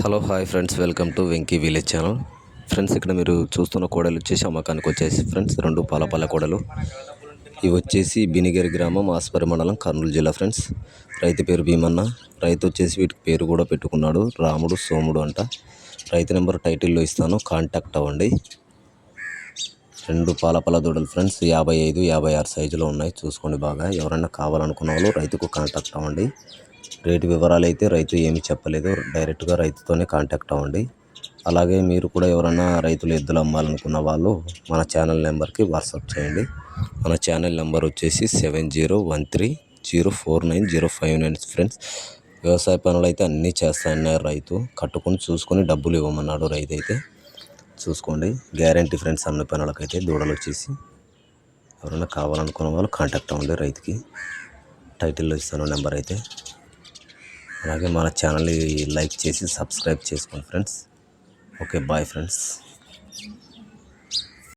Hello hi friends. Welcome to Venky village channel. Friends ఇక్కడ మీరు చూస్తున్న కోడలు వచ్చేసి అమ్మకానికి వచ్చేసి ఫ్రెండ్స్ రెండు పాలపాల కోడలు. ఇవి వచ్చేసి బినిగేరి గ్రామం ఆస్పరి మండలం కర్నూలు జిల్లా ఫ్రెండ్స్. రైతు పేరు భీమన్న. రైతు వచ్చేసి వీటికి పేరు కూడా పెట్టుకున్నాడు. రాముడు సోముడు అంట. రైతు నెంబర్ టైటిల్లో ఇస్తాను. కాంటాక్ట్ అవ్వండి. రెండు పాలపాల దూడలు ఫ్రెండ్స్ యాభై ఐదు యాభై ఆరు సైజులో ఉన్నాయి. చూసుకోండి బాగా. ఎవరైనా కావాలనుకున్న వాళ్ళు రైతుకు కాంటాక్ట్ అవ్వండి. రేటు వివరాలు అయితే రైతు ఏమీ చెప్పలేదు. డైరెక్ట్గా రైతుతోనే కాంటాక్ట్ అవ్వండి. అలాగే మీరు కూడా ఎవరైనా రైతులు ఎద్దులు అమ్మాలనుకున్న వాళ్ళు మన ఛానల్ నెంబర్కి వాట్సాప్ చేయండి. మన ఛానల్ నెంబర్ వచ్చేసి seven zero one three zero four nine zero five nine friends. వ్యవసాయ పనులు అయితే అన్నీ చేస్తాయన్నారు రైతు. కట్టుకొని చూసుకొని డబ్బులు ఇవ్వమన్నాడు రైతు అయితే. చూసుకోండి. గ్యారంటీ ఫ్రెండ్స్ అన్ని పనులకైతే దూడలు వచ్చేసి ఎవరైనా కావాలనుకున్న వాళ్ళు కాంటాక్ట్ అవ్వండి రైతుకి. టైటిల్లో ఇస్తాను నెంబర్ అయితే. అలాగే మన ఛానల్ని లైక్ చేసి సబ్స్క్రైబ్ చేసుకోండి ఫ్రెండ్స్. Okay bye friends.